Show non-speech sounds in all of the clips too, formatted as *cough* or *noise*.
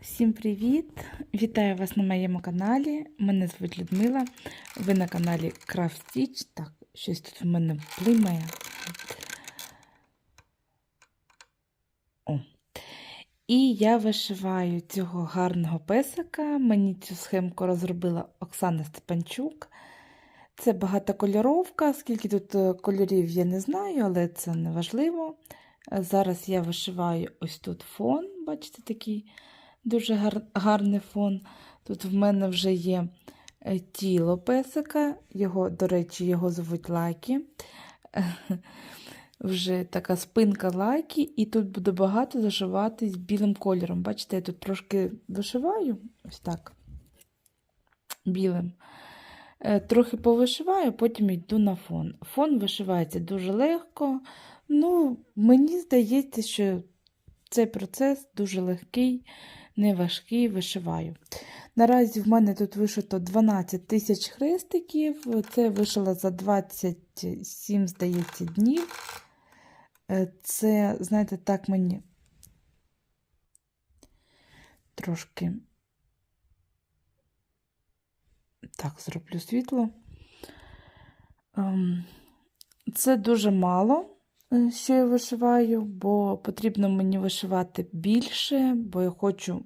Всім привіт! Вітаю вас на моєму каналі. Мене звуть Людмила. Ви на каналі Craft Stitch. Так, щось тут в мене блимає. О. І я вишиваю цього гарного песика. Мені цю схемку розробила Оксана Степанчук. Це багатокольоровка. Скільки тут е, кольорів, я не знаю, але це не важливо. Е, Зараз я вишиваю ось тут фон, бачите, такий дуже гар... гарний фон. Тут в мене вже є е, тіло песика, його, до речі, його звуть Лакі. *laughs* Вже така спинка лакі, і тут буде багато зашиватись білим кольором. Бачите, я тут трошки вишиваю, ось так, білим. Е, Трохи повишиваю, потім йду на фон. Фон вишивається дуже легко. Ну, мені здається, що цей процес дуже легкий, не важкий, вишиваю. Наразі в мене тут вишито 12 тисяч хрестиків. Це вишила за 27, здається, днів. Е, Це, знаєте, так мені трошки так, зроблю світло. Ем, Це дуже мало, що я вишиваю, бо потрібно мені вишивати більше, бо я хочу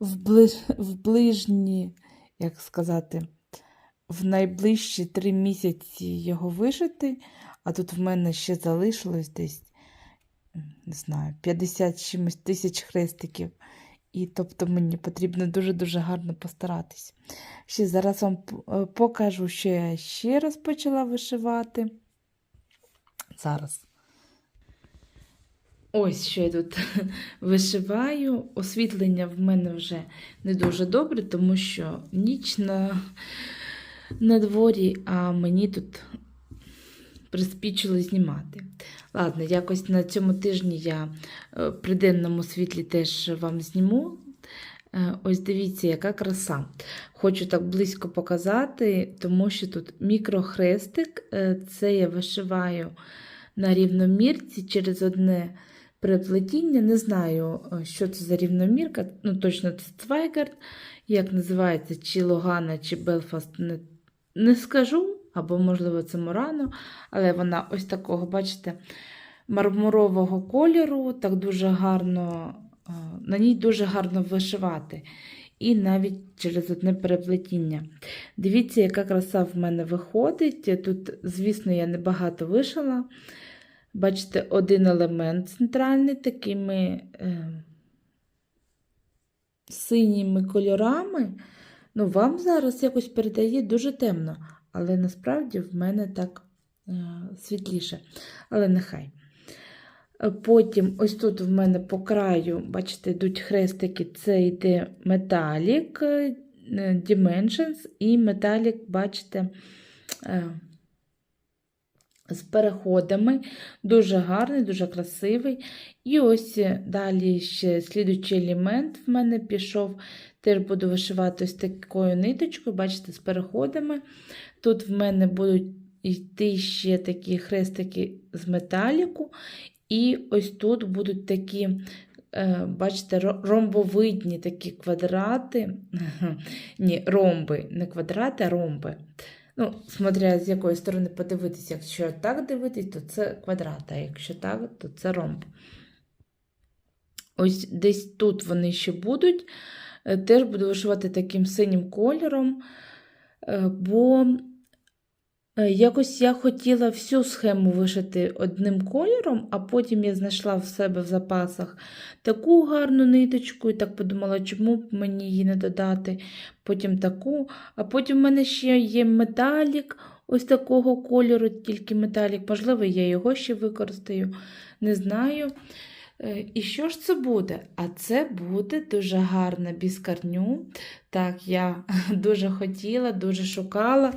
в, ближ... в ближні, як сказати, в найближчі три місяці його вишити, а тут в мене ще залишилось десь, не знаю, 50 чимось тисяч хрестиків. І тобто мені потрібно дуже-дуже гарно постаратись. Ще зараз вам покажу, що я ще раз почала вишивати. Зараз. Ось що я тут *laughs* вишиваю. Освітлення в мене вже не дуже добре, тому що ніч на, на дворі, а мені тут приспічило знімати. Ладно, якось на цьому тижні я е, при денному світлі теж вам зніму. Е, Ось дивіться, яка краса. Хочу так близько показати, тому що тут мікрохрестик. Е, Це я вишиваю на рівномірці через одне переплетіння. Не знаю, е, що це за рівномірка. Ну, точно це Цвайгард. Як називається, чи Логана, чи Белфаст, не, не скажу. Або, можливо, це Мурано, але вона ось такого, бачите, мармурового кольору, так дуже гарно, е, на ній дуже гарно вишивати. І навіть через одне переплетіння. Дивіться, яка краса в мене виходить. Тут, звісно, я небагато вишила. Бачите, один елемент центральний такими е, синіми кольорами. Ну, вам зараз якось передає дуже темно, але насправді в мене так е, світліше. Але нехай. Е, Потім, ось тут в мене по краю, бачите, йдуть хрестики, це йде металік е, Dimensions і металік, бачите, е, з переходами. Дуже гарний, дуже красивий. І ось е, далі ще слідуючий елемент в мене пішов. Теж буду вишивати ось такою ниточкою, бачите, з переходами. Тут в мене будуть йти ще такі хрестики з металіку. І ось тут будуть такі, е, бачите, ромбовидні такі квадрати. *laughs* Ні, ромби, не квадрати, а ромби. Ну, смотря з якої сторони подивитися, якщо так дивитись, то це квадрат, а якщо так, то це ромб. Ось десь тут вони ще будуть. Е, Теж буду вишивати таким синім кольором, е, бо якось я хотіла всю схему вишити одним кольором, а потім я знайшла в себе в запасах таку гарну ниточку і так подумала, чому б мені її не додати, потім таку, а потім в мене ще є металік ось такого кольору, тільки металік. Можливо, я його ще використаю, не знаю. Е, І що ж це буде? А це буде дуже гарна біскарню. Так, я *laughs* дуже хотіла, дуже шукала,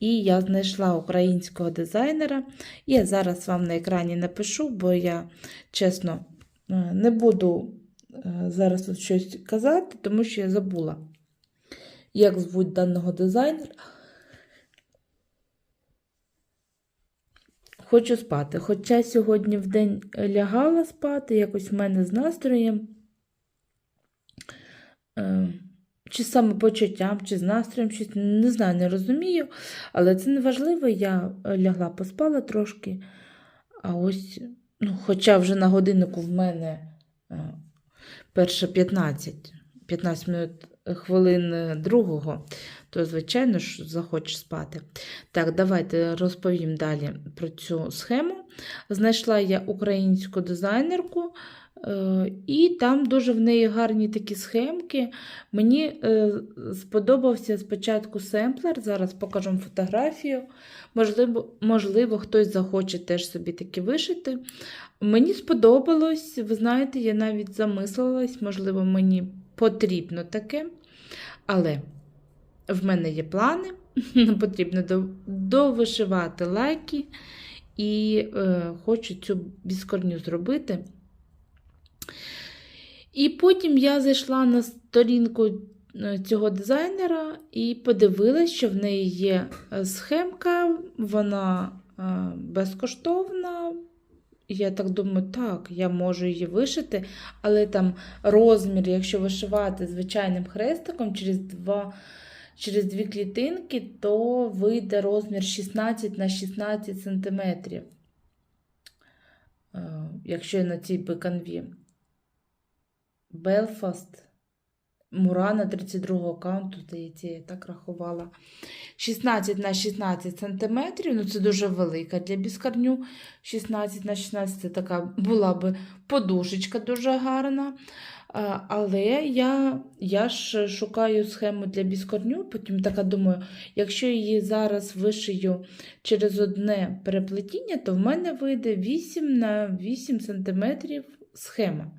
і я знайшла українського дизайнера. Я зараз вам на екрані напишу, бо я, чесно, е, не буду е, зараз тут щось казати, тому що я забула, як звуть даного дизайнера. Хочу спати. Хоча сьогодні в день лягала спати, якось в мене з настроєм. е, чи з самопочуттям, чи з настроєм, щось не знаю, не розумію. Але це не важливо. Я лягла, поспала трошки. А ось, ну, хоча вже на годиннику в мене перше 15, 15 минут хвилин е, другого, то, звичайно ж, захочеш спати. Так, давайте розповім далі про цю схему. Знайшла я українську дизайнерку, е, і там дуже в неї гарні такі схемки. Мені е, сподобався спочатку семплер, зараз покажу фотографію. Можливо, можливо, хтось захоче теж собі такі вишити. Мені сподобалось, ви знаєте, я навіть замислилась, можливо, мені потрібно таке. Але в мене є плани, *laughs* потрібно довишивати лайки. І е, хочу цю біскорню зробити. І потім я зайшла на сторінку е, цього дизайнера і подивилась, що в неї є е, схемка, вона е, безкоштовна. І Я так думаю, так, я можу її вишити, але там розмір, якщо вишивати звичайним хрестиком через два, через дві клітинки, то вийде розмір 16 на 16 см. Якщо на цій биканві. Белфаст. Мурана 32 аккаунту, здається, я так рахувала. 16 на 16 см. Ну, це дуже велика для біскарню. 16 на 16 це така була би подушечка дуже гарна. Але я, я ж шукаю схему для біскорню, потім така думаю, якщо її зараз вишию через одне переплетіння, то в мене вийде 8 на 8 см схема.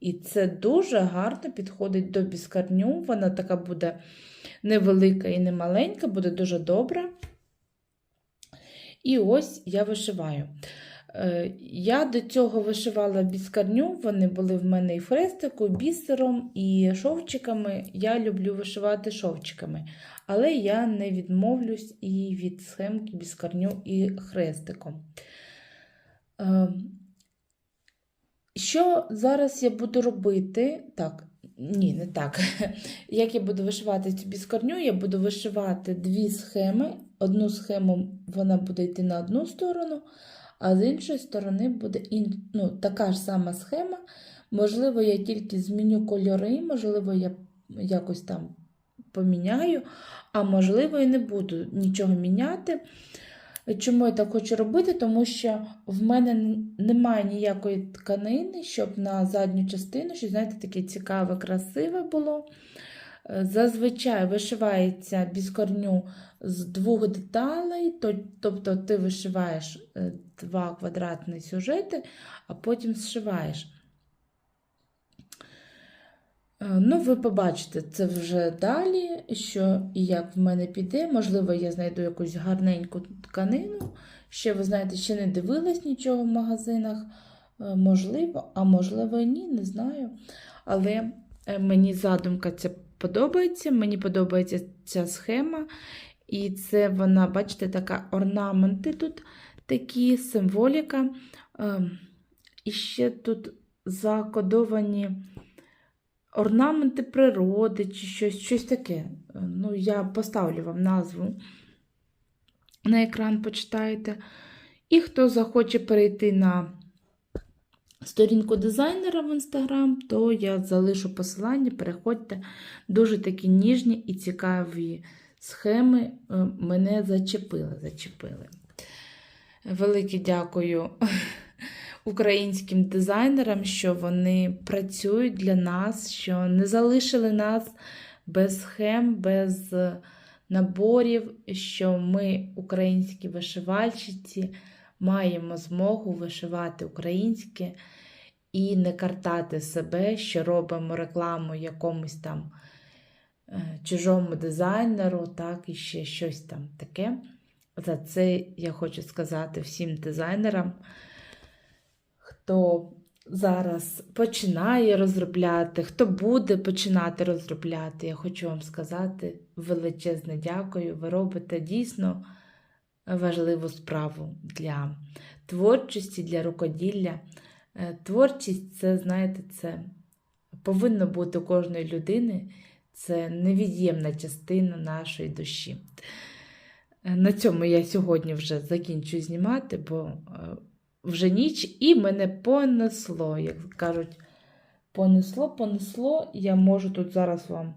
І це дуже гарно підходить до біскарню. Вона така буде невелика і не маленька, буде дуже добра. І ось я вишиваю. Е, Я до цього вишивала біскарню, вони були в мене і хрестику, і бісером, і шовчиками. Я люблю вишивати шовчиками. Але я не відмовлюсь і від схемки біскарню і хрестиком. Е, Що зараз я буду робити? Так, ні, не так. *laughs* Як я буду вишивати цю біскарню, я буду вишивати дві схеми. Одну схему вона буде йти на одну сторону, а з іншої сторони буде ін... ну, така ж сама схема. Можливо, я тільки зміню кольори, можливо, я якось там поміняю, а можливо, і не буду нічого міняти. Чому я так хочу робити? Тому що в мене немає ніякої тканини, щоб на задню частину, що, знаєте, таке цікаве, красиве було. Е, Зазвичай вишивається біскорню з двох деталей, тобто ти вишиваєш е, два квадратні сюжети, а потім зшиваєш. Е, Ну, ви побачите це вже далі, що і як в мене піде. Можливо, я знайду якусь гарненьку тканину. Ще, ви знаєте, ще не дивилась нічого в магазинах. Е, Можливо, а можливо і ні, не знаю. Але е, мені задумка ця подобається, мені подобається ця схема. І це вона, бачите, така орнаменти тут такі, символіка. Ем, І ще тут закодовані орнаменти природи чи щось, щось таке. Е, Ну, я поставлю вам назву на екран, почитаєте. І хто захоче перейти на сторінку дизайнера в інстаграм, то я залишу посилання, переходьте. Дуже такі ніжні і цікаві схеми е, мене зачепили. зачепили. Велике дякую *laughs* українським дизайнерам, що вони працюють для нас, що не залишили нас без схем, без е, наборів, що ми, українські вишивальщиці, маємо змогу вишивати українське і не картати себе, що робимо рекламу якомусь там е, чужому дизайнеру, так, і ще щось там таке. За це я хочу сказати всім дизайнерам, хто зараз починає розробляти, хто буде починати розробляти. Я хочу вам сказати величезне дякую. Ви робите дійсно важливу справу для творчості, для рукоділля. Е, Творчість це, знаєте, це повинно бути у кожної людини. Це невід'ємна частина нашої душі. Е, На цьому я сьогодні вже закінчую знімати, бо е, вже ніч і мене понесло, як кажуть, понесло, понесло. Я можу тут зараз вам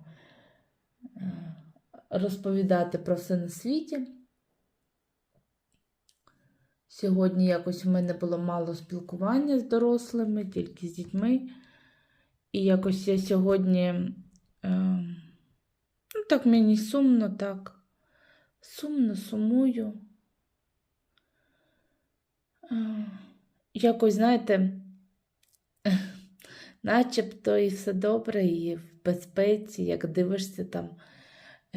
е, розповідати про все на світі. Сьогодні якось у мене було мало спілкування з дорослими, тільки з дітьми. І якось я сьогодні, е, ну так мені сумно, так, сумно сумую. Якось, знаєте, *laughs* начебто і все добре, і в безпеці, як дивишся там,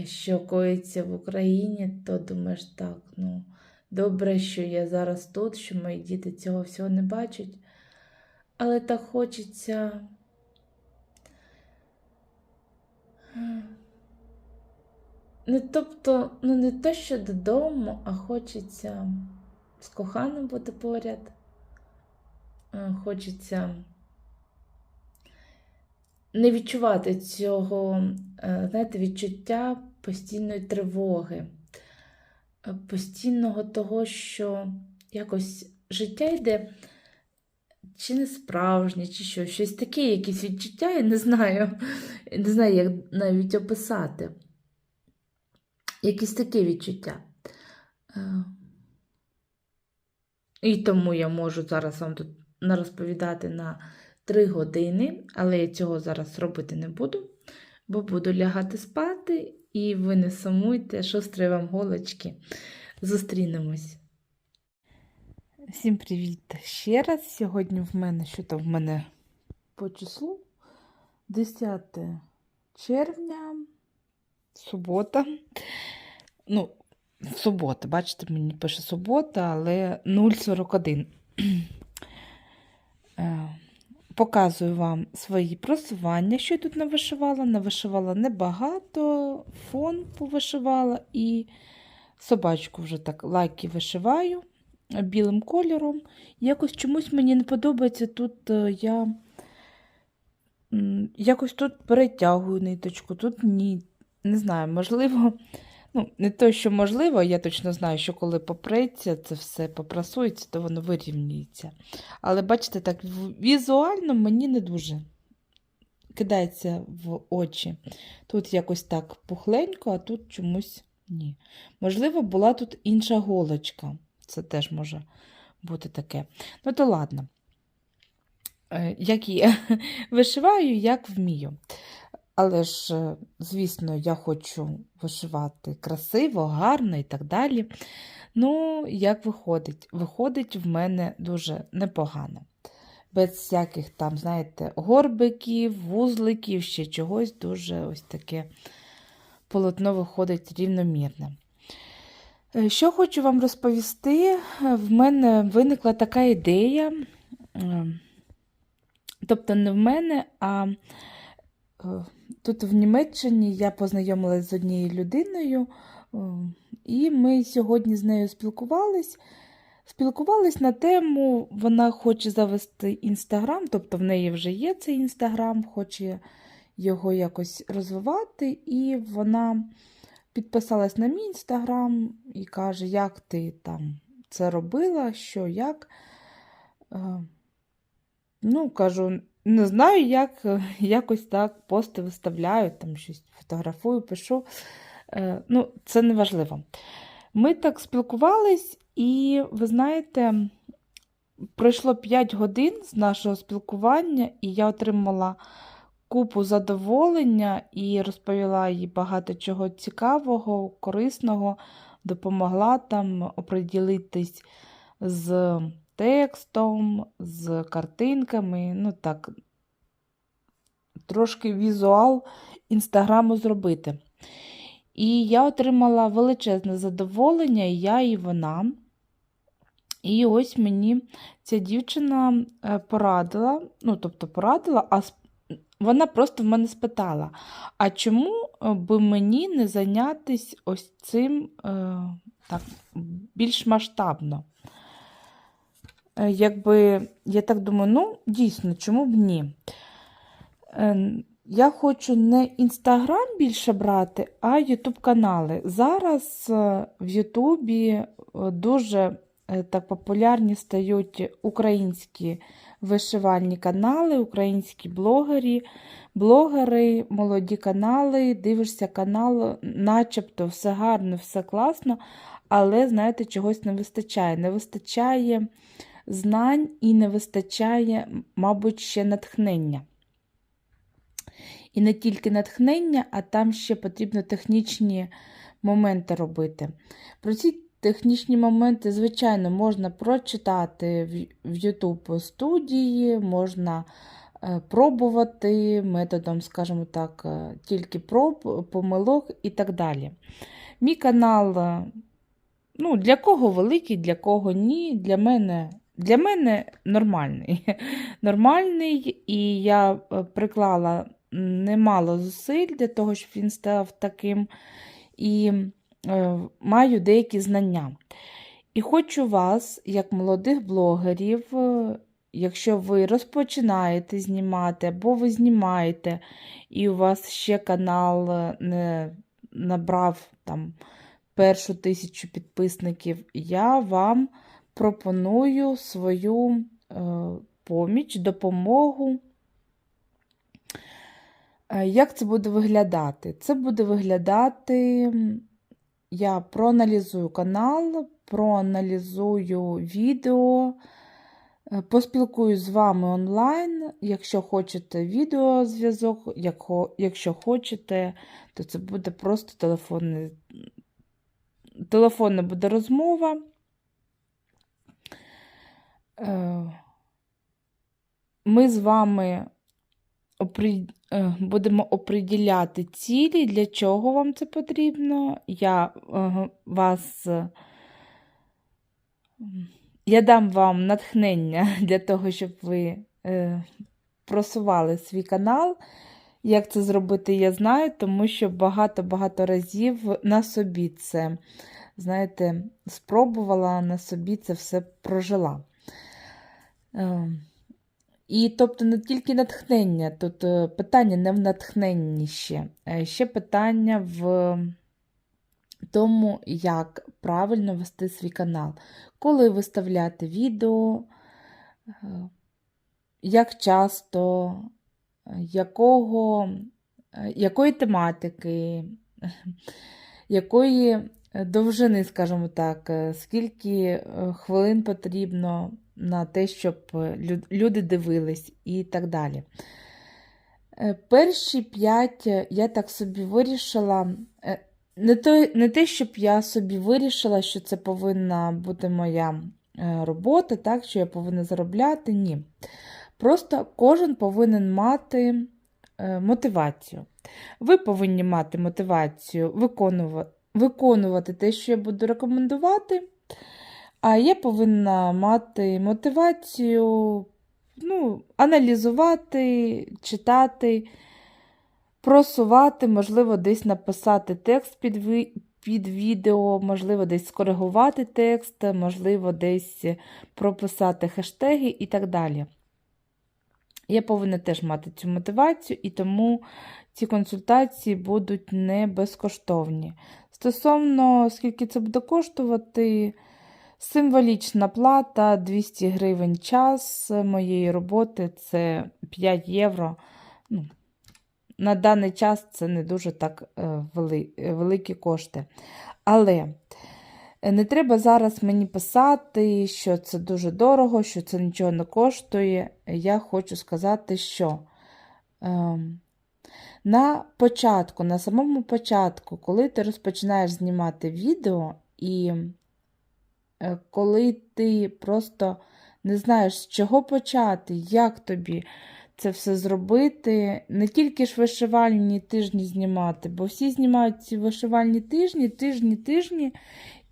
що коїться в Україні, то думаєш так, ну. Добре, що я зараз тут, що мої діти цього всього не бачать. Але так хочеться. Не тобто, ну не те, що додому, а хочеться з коханим бути поряд. Е, Хочеться не відчувати цього, е, знаєте, відчуття постійної тривоги постійного того, що якось життя йде чи не справжнє, чи що, щось таке, якісь відчуття, я не знаю, не знаю, як навіть описати. Якісь таке відчуття. І тому я можу зараз вам тут розповідати на 3 години, але я цього зараз робити не буду, бо буду лягати спати. І ви не сумуйте, шустрі вам голочки. Зустрінемось. Всім привіт ще раз. Сьогодні в мене що там в мене по числу 10 червня, субота. Ну, субота, бачите, мені пише субота, але 0,41. Е, Показую вам свої просування, що я тут навишивала. Навишивала небагато, фон повишивала і собачку вже так лайки вишиваю білим кольором. Якось чомусь мені не подобається тут е, я якось тут перетягую ниточку, тут ні. Не знаю, можливо, ну, не то, що можливо, я точно знаю, що коли попреться, це все попрасується, то воно вирівнюється. Але бачите, так візуально мені не дуже кидається в очі. Тут якось так пухленько, а тут чомусь ні. Можливо, була тут інша голочка. Це теж може бути таке. Ну, то ладно. Е, Як є, *laughs* вишиваю, як вмію. Але ж, е, звісно, я хочу вишивати красиво, гарно і так далі. Ну, як виходить? Виходить в мене дуже непогано. Без всяких там, знаєте, горбиків, вузликів, ще чогось дуже ось таке полотно виходить рівномірне. Е, Що хочу вам розповісти, в мене виникла така ідея, е, тобто не в мене, а тут в Німеччині я познайомилася з однією людиною, е, і ми сьогодні з нею спілкувались. Спілкувались на тему, вона хоче завести інстаграм, тобто в неї вже є цей інстаграм, хоче його якось розвивати, і вона підписалась на мій інстаграм і каже, як ти там це робила, що, як. Е, Ну, кажу, не знаю, як *laughs* якось так пости виставляю, там щось фотографую, пишу. Е, Ну, це не важливо. Ми так спілкувались, і ви знаєте, пройшло 5 годин з нашого спілкування, і я отримала купу задоволення і розповіла їй багато чого цікавого, корисного, допомогла там оприділитись з текстом, з картинками. Ну так, трошки візуал інстаграму зробити. І я отримала величезне задоволення, і я, і вона. І ось мені ця дівчина е, порадила, ну, тобто порадила, а вона просто в мене спитала: а чому е, би мені не зайнятися ось цим е, так, більш масштабно? Е, Якби я так думаю, ну, дійсно, чому б ні? Е, Я хочу не Інстаграм більше брати, а Ютуб канали. Зараз е, в Ютубі дуже так популярні стають українські вишивальні канали, українські блогери, блогери, молоді канали. Дивишся канал, начебто все гарно, все класно, але, знаєте, чогось не вистачає. Не вистачає знань і не вистачає, мабуть, ще натхнення. І не тільки натхнення, а там ще потрібно технічні моменти робити. Про ці технічні моменти, звичайно, можна прочитати в- YouTube студії, можна е, пробувати методом, скажімо так, е, тільки проб, помилок і так далі. Мій канал, е, ну, для кого великий, для кого ні, для мене. Для мене нормальний. *laughs* Нормальний, і я е, приклала немало зусиль для того, щоб він став таким, і е, маю деякі знання. І хочу вас, як молодих блогерів, е, якщо ви розпочинаєте знімати, або ви знімаєте, і у вас ще канал е, не набрав там першу тисячу підписників, я вам пропоную свою е, поміч, допомогу. Е, Як це буде виглядати? Це буде виглядати, я проаналізую канал, проаналізую відео, е, поспілкуюсь з вами онлайн. Якщо хочете відеозв'язок, як якщо хочете, то це буде просто телефонний, телефонна буде розмова. Е, Ми з вами е, будемо оприділяти цілі, для чого вам це потрібно. Я е, вас я дам вам натхнення *laughs* для того, щоб ви просували свій канал. Як це зробити, я знаю, тому що багато-багато разів на собі це, знаєте, спробувала на собі це все прожила. Е, І тобто не тільки натхнення, е, питання не в натхненні ще, е, ще питання в тому, як правильно вести свій канал, коли виставляти відео, як часто, якого, якої тематики, якої довжини, скажімо так, е, скільки е, хвилин потрібно на те, щоб е, люди дивились і так далі. Е, Перші п'ять е, я так собі вирішила. е, Не те, не те, щоб я собі вирішила, що це повинна бути моя е, робота, так, що я повинна заробляти. Ні. Просто кожен повинен мати е, мотивацію. Ви повинні мати мотивацію виконувати, виконувати те, що я буду рекомендувати. А я повинна мати мотивацію ну, аналізувати, читати, просувати, можливо, десь написати текст під, ви- під відео, можливо, десь скоригувати текст, можливо, десь прописати хештеги і так далі. Я повинна теж мати цю мотивацію, і тому ці консультації будуть не безкоштовні. Стосовно скільки це буде коштувати, символічна плата 200 гривень час моєї роботи це 5 євро. Ну, на даний час це не дуже так е, е, великі кошти. Але е, не треба зараз мені писати, що це дуже дорого, що це нічого не коштує. Я хочу сказати, що ем, на початку, на самому початку, коли ти розпочинаєш знімати відео, і е, коли ти просто не знаєш, з чого почати, як тобі це все зробити, не тільки ж вишивальні тижні знімати, бо всі знімають ці вишивальні тижні, тижні, тижні.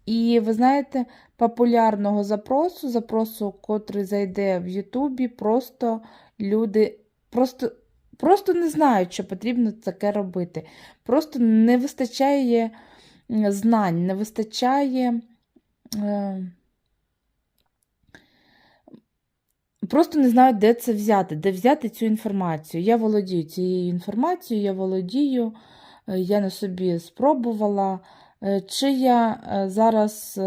І ви знаєте, популярного запросу, запросу, котрий зайде в Ютубі, просто люди просто, просто не знають, що потрібно таке робити. Просто не вистачає знань, не вистачає е, просто не знаю, де це взяти, де взяти цю інформацію. Я володію цією інформацією, я володію, е, я на собі спробувала. Е, Чи я зараз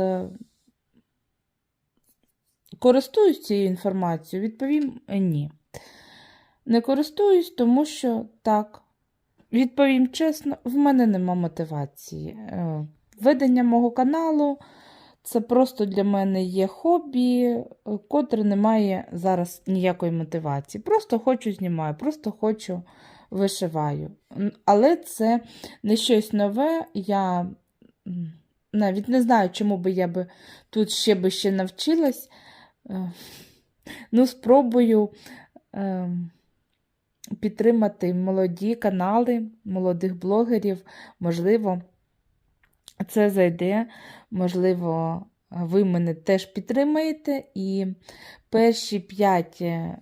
користуюсь цією інформацією? Відповім ні. Не користуюсь, тому що так. Відповім чесно, в мене нема мотивації. Е, Ведення мого каналу це просто для мене є хобі, е, котре не має зараз ніякої мотивації. Просто хочу знімаю, просто хочу вишиваю. Але це не щось нове. Я навіть не знаю, чому би я би тут ще би ще навчилась. Е, Ну, спробую. Підтримати молоді канали, молодих блогерів. Можливо, це зайде, можливо, ви мене теж підтримаєте. І перші п'ять е,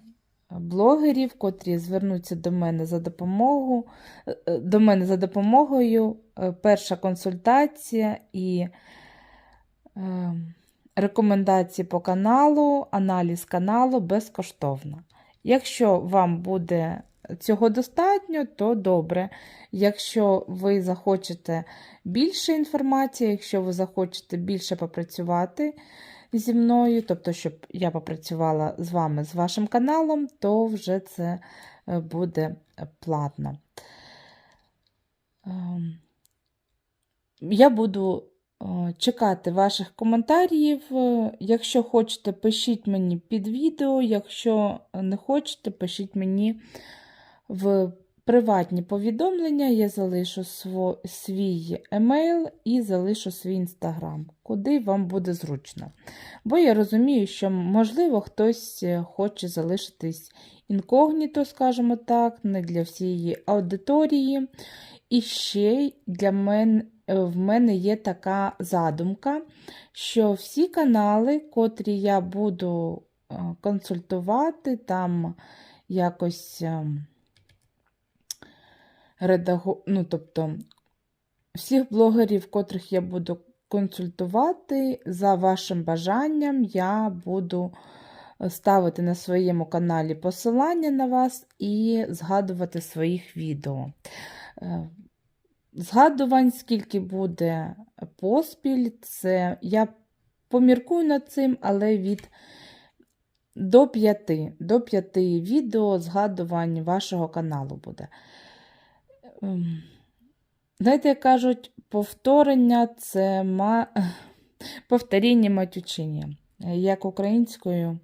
блогерів, котрі звернуться до мене за допомогу, е, е, до мене за допомогою, перша консультація і рекомендації по каналу, аналіз каналу безкоштовно. Якщо вам буде цього достатньо, то добре. Якщо ви захочете більше інформації, якщо ви захочете більше попрацювати зі мною, тобто, щоб я попрацювала з вами, з вашим каналом, то вже це е, буде платно. Ем, Я буду е, чекати ваших коментарів. Е, Якщо хочете, пишіть мені під відео. Якщо не хочете, пишіть мені в приватні повідомлення. Я залишу свій емейл і залишу свій інстаграм, куди вам буде зручно. Бо я розумію, що, можливо, хтось е, хоче залишитись інкогніто, скажімо так, не для всієї аудиторії. І ще для мене, в мене є така задумка, що всі канали, котрі я буду е, консультувати, там якось редагу... ну, тобто, всіх блогерів, котрих я буду консультувати, за вашим бажанням я буду е, ставити на своєму каналі посилання на вас і згадувати своїх відео. Е, Згадувань, скільки буде поспіль, це я поміркую над цим, але від до п'яти, до п'яти відео згадувань вашого каналу буде. Ем, Знаєте, як кажуть, повторення це ма... *laughs* повторіння матючиня. Як українською,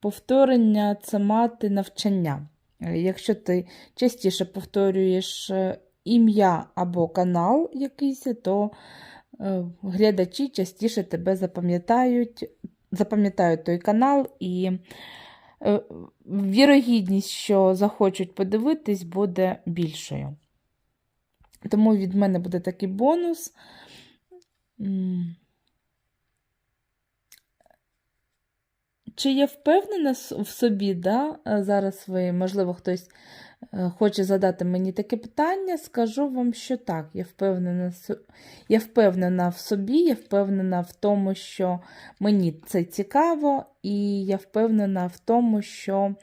повторення це мати навчання. Якщо ти частіше повторюєш е, ім'я або канал якийсь, то е, глядачі частіше тебе запам'ятають, запам'ятають той канал і е, вірогідність, що захочуть подивитись, буде більшою. Тому від мене буде такий бонус. Чи я впевнена в собі, да? е, зараз ви, можливо, хтось е, хоче задати мені таке питання, скажу вам, що так, я впевнена, я впевнена в собі, я впевнена в тому, що мені це цікаво, і я впевнена в тому, що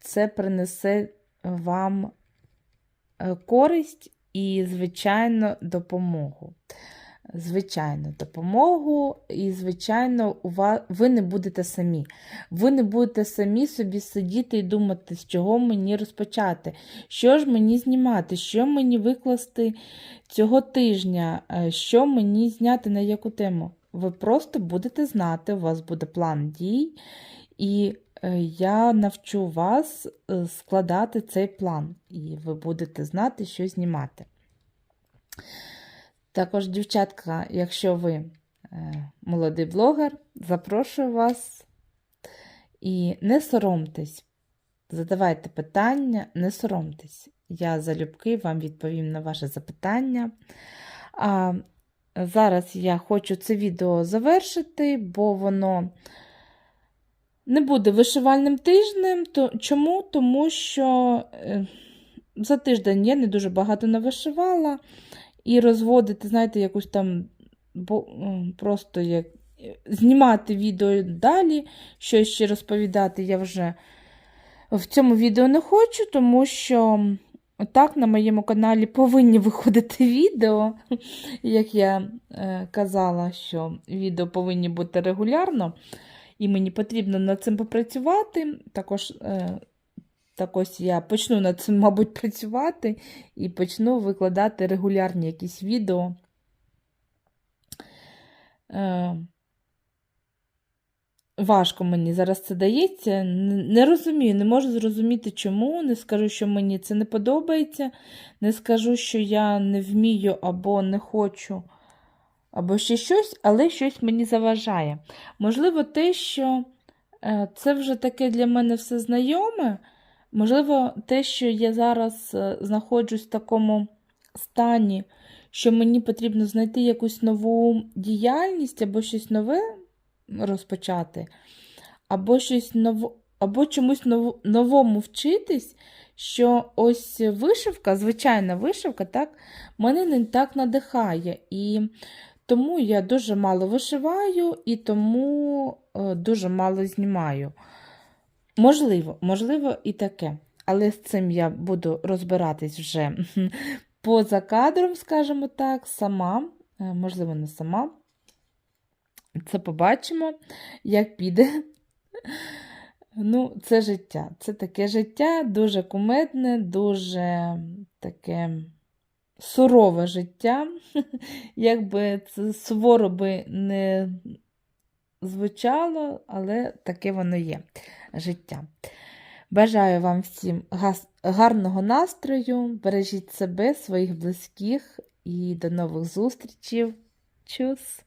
це принесе вам е, користь і, звичайно, допомогу. Звичайно, допомогу, і, звичайно, ви не будете самі. Ви не будете самі собі сидіти і думати, з чого мені розпочати, що ж мені знімати, що мені викласти цього тижня, е, що мені зняти на яку тему. Ви просто будете знати, у вас буде план дій, і я навчу вас е, складати цей план, і ви будете знати, що знімати. Також, дівчатка, якщо ви е, молодий блогер, запрошую вас і не соромтесь, задавайте питання, не соромтесь. Я залюбки вам відповім на ваше запитання. А зараз я хочу це відео завершити, бо воно не буде вишивальним тижнем. То, чому? Тому що е, за тиждень я не дуже багато навишивала. І розводити, знаєте, якусь там бо, просто як знімати відео далі, щось ще розповідати я вже в цьому відео не хочу, тому що так на моєму каналі повинні виходити відео. Як я е, казала, що відео повинні бути регулярно, і мені потрібно над цим попрацювати. Також е, так ось я почну над цим, мабуть, працювати і почну викладати регулярні якісь відео. Е, Важко мені зараз це дається. Не розумію, не можу зрозуміти, чому. Не скажу, що мені це не подобається. Не скажу, що я не вмію або не хочу, або ще щось, але щось мені заважає. Можливо, те, що е, це вже таке для мене все знайоме. Можливо, те, що я зараз е, знаходжусь в такому стані, що мені потрібно знайти якусь нову діяльність або щось нове розпочати, або щось ново, або чомусь ново- новому вчитись, що ось вишивка, звичайна вишивка, так, мене не так надихає. І тому я дуже мало вишиваю і тому е, дуже мало знімаю. Можливо, можливо, і таке. Але з цим я буду розбиратись вже поза кадром, скажімо так, сама, Е, можливо, не сама. Це побачимо, як піде. Ну, це життя. Це таке життя дуже кумедне, дуже таке сурове життя. *laughs* Якби це суворо би не звучало, але таке воно є життя. Бажаю вам всім гарного настрою, бережіть себе, своїх близьких і до нових зустрічей. Чус!